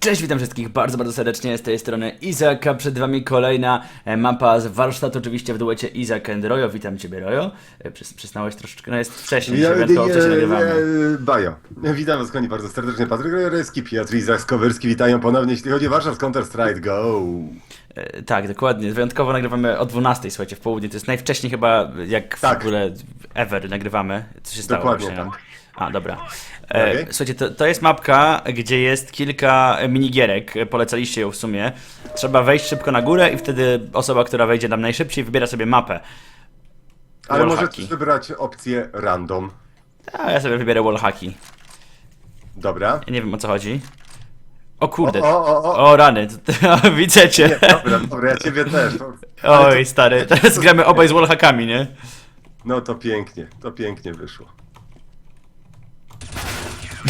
Cześć, witam wszystkich bardzo, bardzo serdecznie z tej strony Izaka. Przed wami kolejna e, mapa z warsztatu, oczywiście w duecie Izak and Rojo. Witam ciebie, Rojo. E, Przys przysnąłeś troszeczkę, no jest wcześniej, ja, wyjątkowo wcześniej nagrywamy. Bajo. Witam was koni bardzo serdecznie. Patryk Rojewski, Piotr Izak Skowerski. Witają ponownie, jeśli chodzi o Warszawę Counter Strike Go. E, Tak, dokładnie. Wyjątkowo nagrywamy o 12, słuchajcie, w południe. To jest najwcześniej chyba, jak Tak. w ogóle ever nagrywamy. Co się stało Dokładnie właśnie? tak. A, dobra. E, Okej. Słuchajcie, to, to jest mapka, gdzie jest kilka minigierek. Polecaliście ją w sumie. Trzeba wejść szybko na górę i wtedy osoba, która wejdzie tam najszybciej, wybiera sobie mapę. Ale możesz wybrać opcję random. A ja sobie wybiorę wallhacki. Dobra. Ja nie wiem o co chodzi. O kurde. O, o, o, o. O rany, widzę cię. Dobra, dobra, ja ciebie też. Ale Oj, to- stary, teraz gramy obaj z wallhackami, nie? No to pięknie, to pięknie wyszło.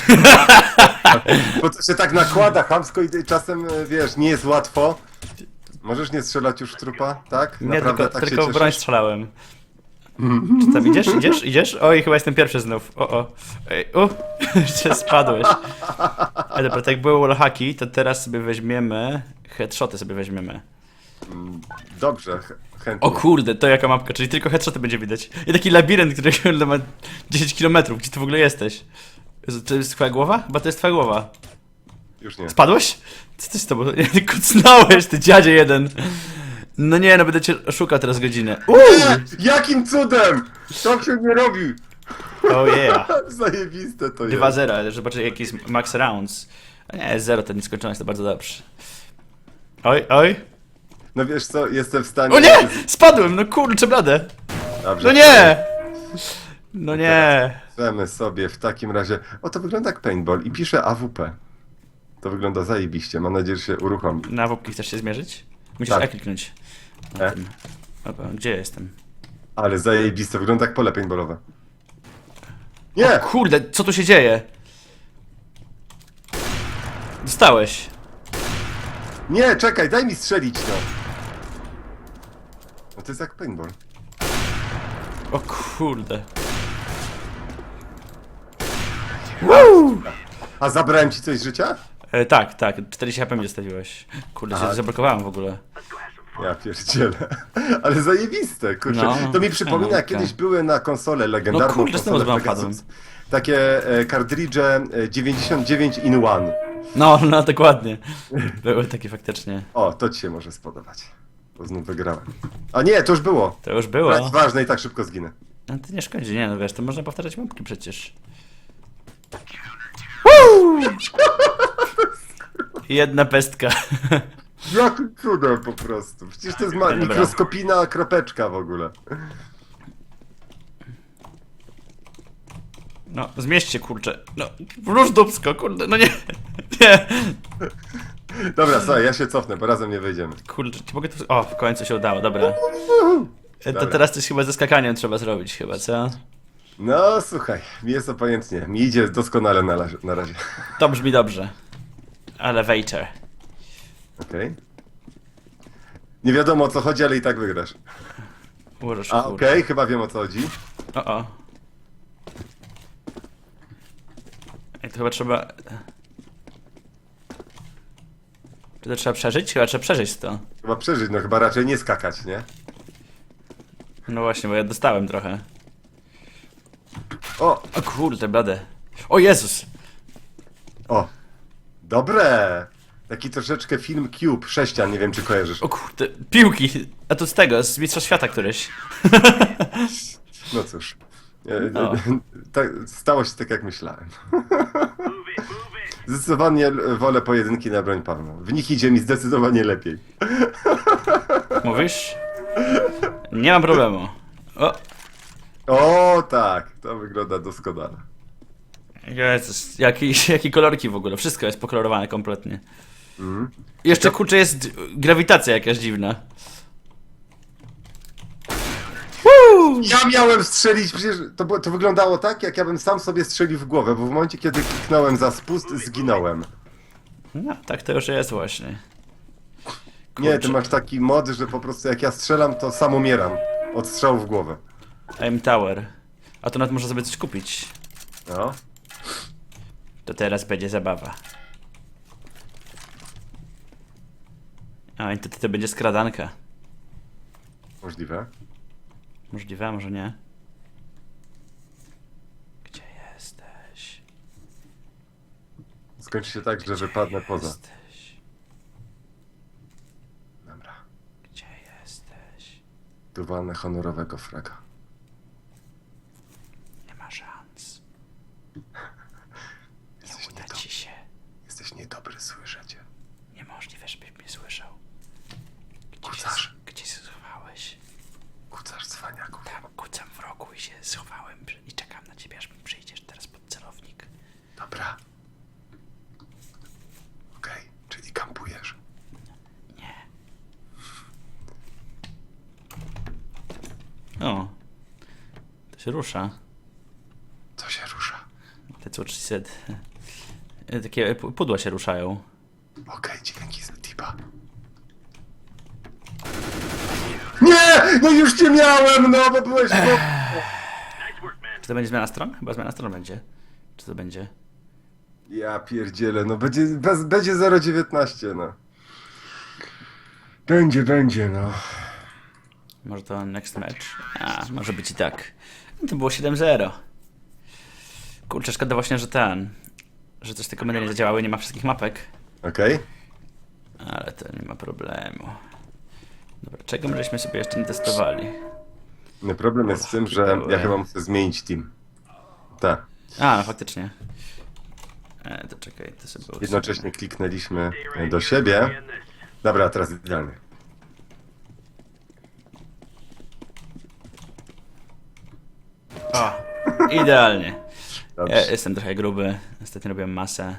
Bo to się tak nakłada chamsko i czasem, e, wiesz, nie jest łatwo. Możesz nie strzelać już w trupa, tak? Nie, Naprawdę tylko, tak tylko w się broń cieszysz? strzelałem. Czy tam idziesz, idziesz, idziesz? Oj, chyba jestem pierwszy znów. O, o. Ej, u, jeszcze spadłeś. Ale dobra, tak jak były wallhacki, to teraz sobie weźmiemy... Headshoty sobie weźmiemy. Dobrze, ch- chętnie. O kurde, to jaka mapka, czyli tylko headshoty będzie widać. I taki labirynt, który kurde, ma 10 km, gdzie ty w ogóle jesteś? Jezu, To jest twoja głowa? Chyba to jest twoja głowa. Już nie. Spadłeś? Co ty z tobą? Ty kucnąłeś, ty dziadzie jeden. No nie, no będę cię szukał teraz godzinę. Uuu! Jakim cudem? Tak się nie robi! Oh yeah. Zajebiste to jest. 2-0, zobaczę jaki jest max rounds. A nie, 0 to nieskończoność, to bardzo dobrze. Oj, oj. No wiesz co, jestem w stanie... O nie! Spadłem, no kurczę blade. Dobrze, No nie! No nie. Chcemy sobie w takim razie... O, to wygląda jak paintball i pisze AWP. To wygląda zajebiście, mam nadzieję, że się uruchomi. Na wupki chcesz się zmierzyć? Musisz Tak. E kliknąć. Na E? tym. Opa, gdzie jestem? Ale zajebiste, wygląda jak pole paintballowe. Nie! Kurde, co tu się dzieje? Dostałeś. Nie, czekaj, daj mi strzelić to. No to jest jak paintball. O kurde. Woo! A zabrałem ci coś z życia? E, tak, tak, 40 HP mi zostawiłeś. Kurde, się zablokowałem w ogóle. Ja pierdzielę. Ale zajebiste, kurczę. No. to mi przypomina, No, jak kiedyś były na konsolę legendarną No kurde, znowu konsolę z wam Pegasus. Takie e, kartridże e, 99 in one. No, no, dokładnie. Były takie faktycznie. O, to ci się może spodobać. Bo znów wygrałem. A nie, to już było. To już było. Raz ważne i tak szybko zginę. No to nie szkodzi, nie no wiesz, to można powtarzać mapki przecież. Jedna pestka. Jakim cudem po prostu. Przecież to jest ma- Dobra. mikroskopijna kropeczka w ogóle. No, zmieść się, kurczę. No, wróż dupsko, kurde, no nie. Nie. Dobra, słuchaj, ja się cofnę, bo razem nie wyjdziemy. Kurczę, czy mogę tu... O, w końcu się udało, dobra. E, To Dobra. teraz coś chyba ze skakaniem trzeba zrobić chyba, co? No słuchaj, mi jest obojętnie. Mi idzie doskonale na, razie- na razie. To brzmi dobrze. Elevator. Okej. Nie wiadomo o co chodzi, ale i tak wygrasz. Ułożysz, A, okej, chyba wiem o co chodzi. O, o. Ej, to chyba trzeba... Czy to trzeba przeżyć? Chyba trzeba przeżyć to. Chyba przeżyć, no chyba raczej nie skakać, nie? No właśnie, bo ja dostałem trochę. O, O kurde, blade. O Jezus! o. Dobre! Taki troszeczkę film Cube, sześcian, nie wiem czy kojarzysz. O kurde, piłki! A to z tego, z Mistrza Świata któryś. No cóż. E, No. Tak, stało się tak jak myślałem. Zdecydowanie wolę pojedynki na broń palną. W nich idzie mi zdecydowanie lepiej. Mówisz? Nie mam problemu. O! O tak, to wygląda doskonale. Jezus, jaki, jakie kolorki w ogóle. Wszystko jest pokolorowane kompletnie. Mhm. Jeszcze kurczę jest grawitacja jakaś dziwna. Woo! Ja miałem strzelić, przecież to, było- to wyglądało tak, jak ja bym sam sobie strzelił w głowę, bo w momencie, kiedy kliknąłem za spust, zginąłem. No, tak to już jest właśnie. Nie, ty Kurczę. masz taki mod, że po prostu jak ja strzelam, to sam umieram. Od strzału w głowę. M Tower. A to nawet można sobie coś kupić. No. To teraz będzie zabawa. A i to, to będzie skradanka. Możliwe. Możliwe, może nie. Gdzie jesteś? Skończy się tak, że wypadnę poza. Jesteś. Dobra. Gdzie jesteś? Tu walnę honorowego fraga. Nie ma szans. Jesteś, Nie uda niedo... ci się. Jesteś niedobry, słyszę cię. Niemożliwe, żebyś mnie słyszał. Gdzie Kucarz. się, gdzie się schowałeś? Kucarz cwaniaków. Tam kucam w rogu i się schowałem przy- i czekam na ciebie, aż mi przyjdziesz teraz pod celownik. Dobra. Okej, czyli kampujesz. Nie. O. To się rusza. Co się rusza? Te co said. Takie pu- pudła się ruszają. Okej, dzięki za tipa. Nie! No już cię miałem, no bo byłeś... No. Czy to będzie zmiana stron? Chyba zmiana stron będzie. Czy to będzie? Ja pierdzielę, no będzie, bez, będzie 0,19 no. Będzie, będzie, no. Może to next match? A, może być i tak. No to było 7-0. Kurczę, szkoda właśnie, że ten... Że też te komendy nie zadziałały, nie ma wszystkich mapek. Okej? Ale to nie ma problemu. Dobra, czego my żeśmy sobie jeszcze nie testowali? No problem jest w tym, że ja chyba muszę zmienić team. Tak. A, no faktycznie. E, to czekaj, to sobie. Jednocześnie kliknęliśmy do siebie. Dobra, teraz idealnie. O, idealnie. Ja jestem trochę gruby, ostatnio robiłem masę.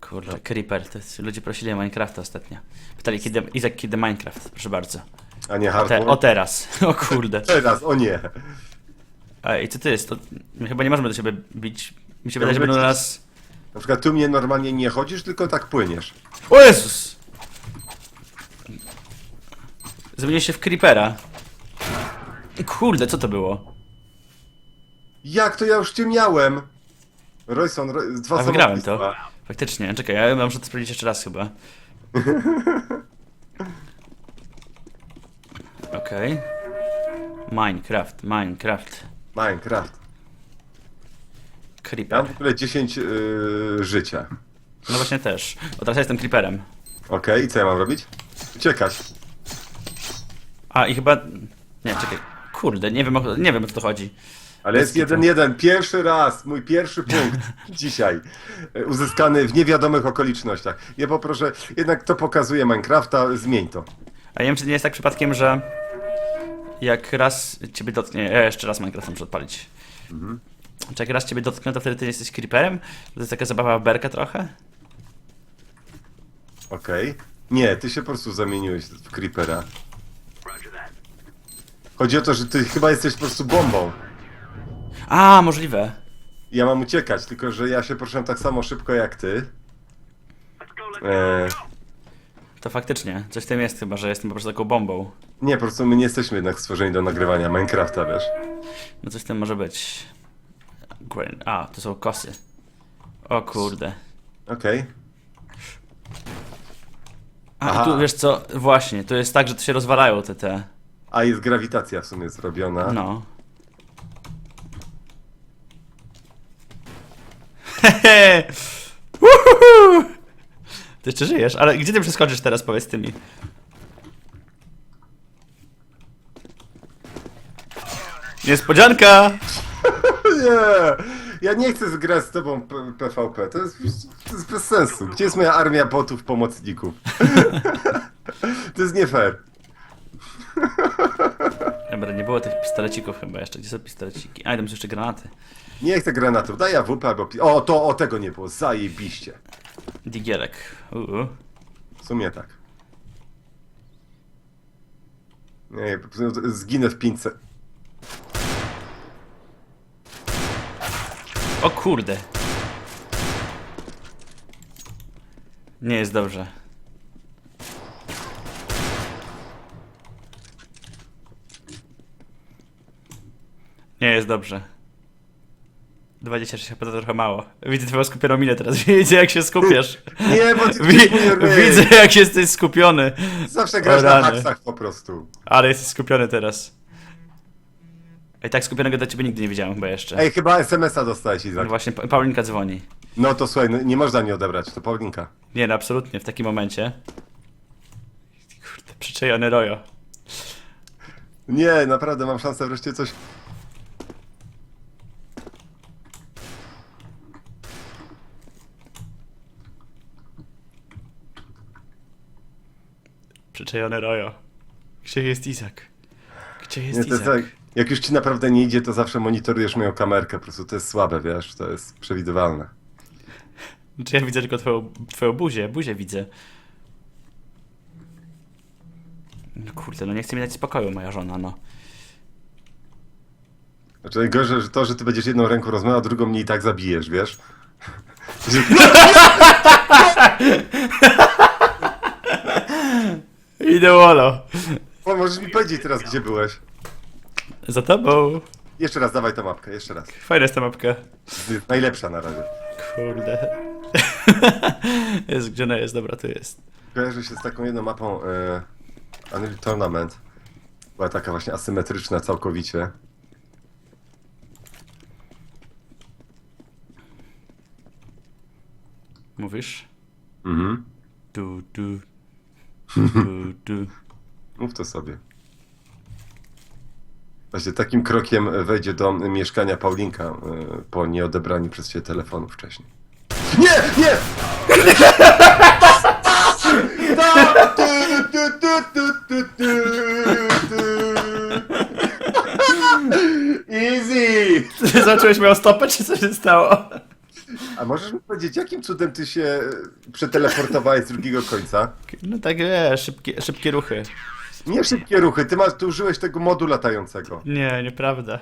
Kurde, Creeper, to jest, ludzie prosili o Minecrafta ostatnio. Pytali, kiedy, Izak, kiedy Minecraft? Proszę bardzo. A nie Te, hardcore? o teraz, o kurde. Teraz, o nie. Ej, co to jest? To, my chyba nie możemy do siebie bić. Mi się wydaje, że będą ci- nas... Na przykład tu mnie normalnie nie chodzisz, tylko tak płyniesz. O Jezus! Zamienił się w Creepera. Kurde, co to było? Jak to ja już cię miałem? Royson, Roy, dwa A wygrałem to. samobójstwa. Faktycznie, czekaj, ja muszę to sprawdzić jeszcze raz chyba. Okej. Minecraft, Minecraft. Minecraft. Ja Creeper. mam w ogóle 10 yy, życia. No właśnie też. O, teraz ja jestem Creeperem. Okej, i co ja mam robić? Uciekać. A, i chyba... Nie, czekaj. Kurde, nie wiem, o, nie wiem o co to chodzi. Ale jest kitu. jeden jeden. Pierwszy raz, mój pierwszy punkt dzisiaj. e, Uzyskany w niewiadomych okolicznościach. Ja poproszę, jednak to pokazuje Minecrafta, zmień to. A nie wiem, czy nie jest tak przypadkiem, że jak raz ciebie dotknie... Ja jeszcze raz Minecraft muszę odpalić. Czy jak raz ciebie dotknę, to wtedy ty jesteś Creeperem? To jest taka zabawa w berkę trochę? Okej. Nie, ty się po prostu zamieniłeś w Creepera. Chodzi o to, że ty chyba jesteś po prostu bombą. A, możliwe. Ja mam uciekać, tylko że ja się poruszam tak samo szybko jak ty. E, To faktycznie, coś w tym jest chyba, że jestem po prostu taką bombą. nie, po prostu my nie jesteśmy jednak stworzeni do nagrywania Minecrafta, wiesz. No coś w tym może być. Gwen- A, to są kosy. O kurde. Okej. A, Aha. tu wiesz co, właśnie, to jest tak, że to się rozwalają te te. A jest grawitacja w sumie zrobiona. No. Ty jeszcze żyjesz, ale gdzie ty przeskoczysz teraz, powiedz ty mi. Niespodzianka! Nie! Ja nie chcę zgrać z tobą P- PvP. To jest, to jest bez sensu. Gdzie jest moja armia botów, pomocników? to jest nie fair. Dobra, nie było tych pistolecików chyba jeszcze. Gdzie są pistoleciki? A, tam są jeszcze granaty. Nie chcę granatów. Daj AWP albo... pi- O, to o tego nie było. Zajebiście. Digielek. Uuu. W sumie tak. Nie, po prostu zginę w 500. O kurde. Nie jest dobrze. Nie jest dobrze. 26 HP to trochę mało. Widzę twoją skupioną minę teraz, widzę jak się skupiasz. Nie, bo ty Wi widzę jak jesteś skupiony. Zawsze grasz O na rany. haksach po prostu. Ale jesteś skupiony teraz. Ej, tak skupionego do ciebie nigdy nie widziałem chyba jeszcze. Ej, chyba SMS-a dostałeś, No Izak. właśnie, Pa- Paulinka dzwoni. No to słuchaj, no, nie można nie odebrać, to Paulinka. Nie, no absolutnie, w takim momencie. Kurde, przyczajony rojo. Nie, naprawdę mam szansę wreszcie coś... Przyczajony rojo. Gdzie jest Izak? Gdzie jest Nie, to jest Izak? tak, jak już ci naprawdę nie idzie, to zawsze monitorujesz moją kamerkę, po prostu to jest słabe, wiesz, to jest przewidywalne. Znaczy ja widzę tylko twoją, twoją buzię, buzię widzę. No kurde, no nie chce mi dać spokoju moja żona, no. Znaczy najgorsze, że to, że ty będziesz jedną ręką rozmawiał, a drugą mnie i tak zabijesz, wiesz? Wolo. O, możesz mi powiedzieć teraz, gdzie byłeś. Za tobą. Jeszcze raz, dawaj tę mapkę, jeszcze raz. Fajna jest ta mapka. Najlepsza na razie. Kurde. jest, gdzie ona jest? Dobra, tu jest. Kojarzy się z taką jedną mapą e, Unreal Tournament. Była taka właśnie asymetryczna całkowicie. Mówisz? Mhm. Du, du. Mów to sobie. Właśnie takim krokiem wejdzie do mieszkania Paulinka e, po nieodebraniu przez ciebie telefonu wcześniej. Nie! Nie! Easy! Ty zacząłeś miał stopę, czy co się stało? A możesz mi powiedzieć, jakim cudem ty się e, przeteleportowałeś z drugiego końca? No tak wiesz, szybkie, szybkie ruchy. Nie szybkie ruchy, ty masz, tu użyłeś tego modu latającego. Nie, nieprawda.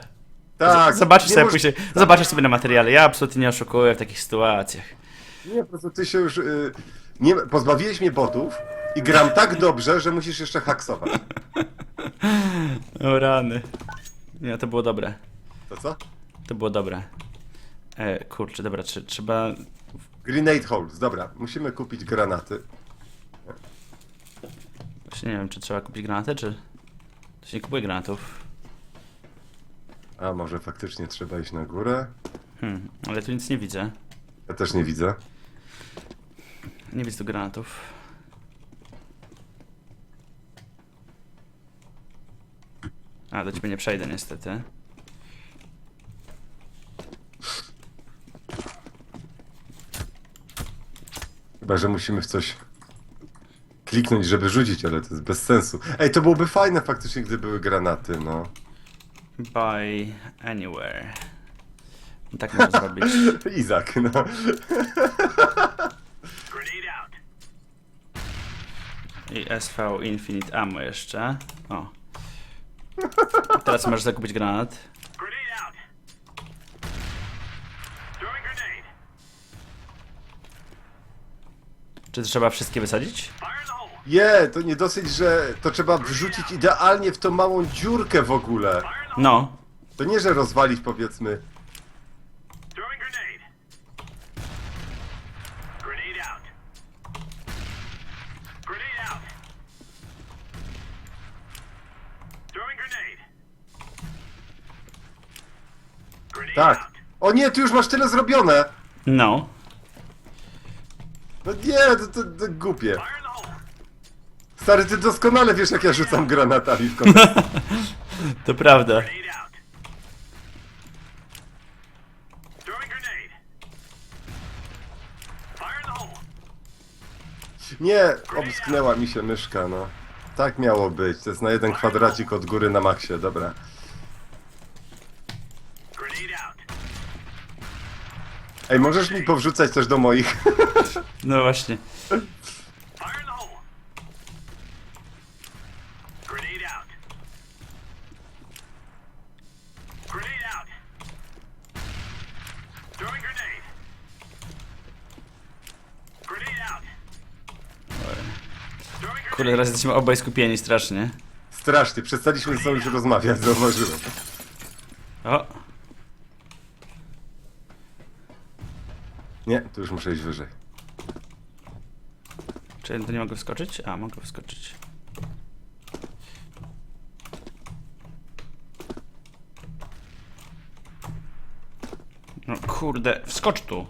Tak. Z- Zobaczysz nie sobie możesz- później, zobaczysz sobie na materiale. Ja absolutnie nie oszukuję w takich sytuacjach. Nie, po prostu ty się już. Y, nie, pozbawiłeś mnie botów i gram tak dobrze, że musisz jeszcze haksować. O rany. Nie, to było dobre. To co? To było dobre. E, kurczę, dobra, czy, trzeba... Grenade holes, dobra, musimy kupić granaty. Właśnie nie wiem, czy trzeba kupić granaty, czy... To się nie kupuje granatów. A może faktycznie trzeba iść na górę? Hmm, ale tu nic nie widzę. Ja też nie widzę. Nie widzę tu granatów. A, do ciebie nie przejdę niestety. Chyba, że musimy w coś kliknąć, żeby rzucić, ale to jest bez sensu. Ej, to byłoby fajne faktycznie, gdy były granaty, no. Buy anywhere. Tak można zrobić. Izak, no. Grenade out. I SV Infinite Ammo jeszcze. O. Teraz możesz zakupić granat. Grenade out. Throwing grenade. Czy trzeba wszystkie wysadzić? Je, to nie dosyć, że to trzeba wrzucić idealnie w tą małą dziurkę w ogóle. No. To nie, że rozwalić powiedzmy. Throwing grenade. Grenade out. Grenade out. Throwing grenade. Grenade Tak. out. O nie, ty już masz tyle zrobione! No. No nie, to, to, to głupie. Stary, ty doskonale wiesz, jak ja rzucam granatami w kontekście. To prawda. Nie, obsknęła mi się myszka, no. Tak miało być. To jest na jeden kwadracik od góry na maksie, dobra. Grenade out. Ej, możesz mi powrzucać też do moich? No właśnie. Fire in the hole. Grenade out. Grenade out. Throwing grenade. Grenade out. Throwing Kurde, teraz jesteśmy obaj skupieni strasznie. Strasznie, przestaliśmy ze sobą już rozmawiać, zauważyłem. O. Nie, tu już muszę iść wyżej. Czy to nie mogę wskoczyć? A, mogę wskoczyć. No kurde, wskocz tu.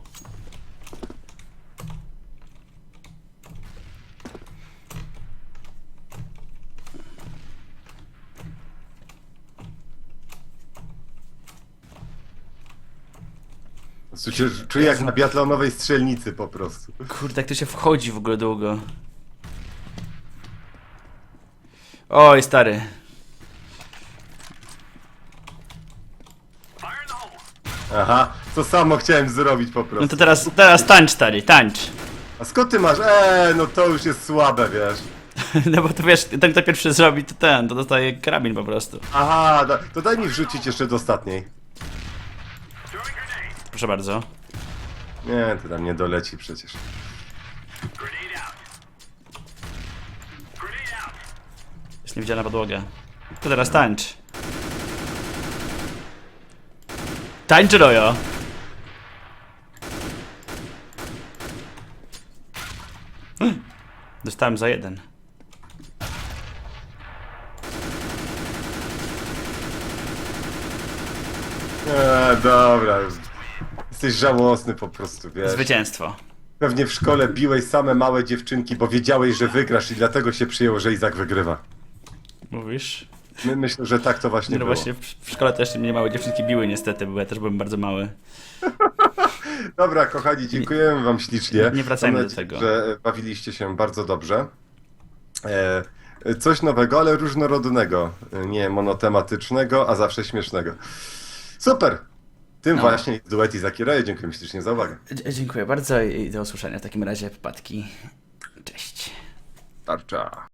Się czuję jak na biatlonowej strzelnicy po prostu. Kurde, jak to się wchodzi w ogóle długo. Oj, stary. Aha, to samo chciałem zrobić po No prostu. to teraz, teraz tańcz, stary, tańcz. A skąd ty masz? Eee, no to już jest słabe, wiesz. No bo to wiesz, ten kto pierwszy zrobi, to ten, to dostaje karabin po prostu. Aha, da, to daj mi wrzucić jeszcze do ostatniej. Proszę bardzo. Nie, to tam nie doleci przecież. Jest niewidzialna podłoga. To teraz tańcz. Tańcz, Rojo! Dostałem za jeden. Eee, dobra. już. Jesteś żałosny po prostu, wiesz. Zwycięstwo. Pewnie w szkole biłeś same małe dziewczynki, bo wiedziałeś, że wygrasz i dlatego się przyjęło, że Izak wygrywa. Mówisz? My, myślę, że tak to właśnie Nie, no było. właśnie w, szkole też mnie małe dziewczynki biły niestety, bo ja też byłem bardzo mały. Dobra, kochani, dziękujemy wam ślicznie. Nie wracajmy Mam do tego. że bawiliście się bardzo dobrze. E, coś nowego, ale różnorodnego. Nie monotematycznego, a zawsze śmiesznego. Super! Tym No. właśnie duet Izaki Raje. Dziękuję ślicznie za uwagę. Dzie- Dziękuję bardzo i do usłyszenia w takim razie, wypadki. Cześć. Tarcza.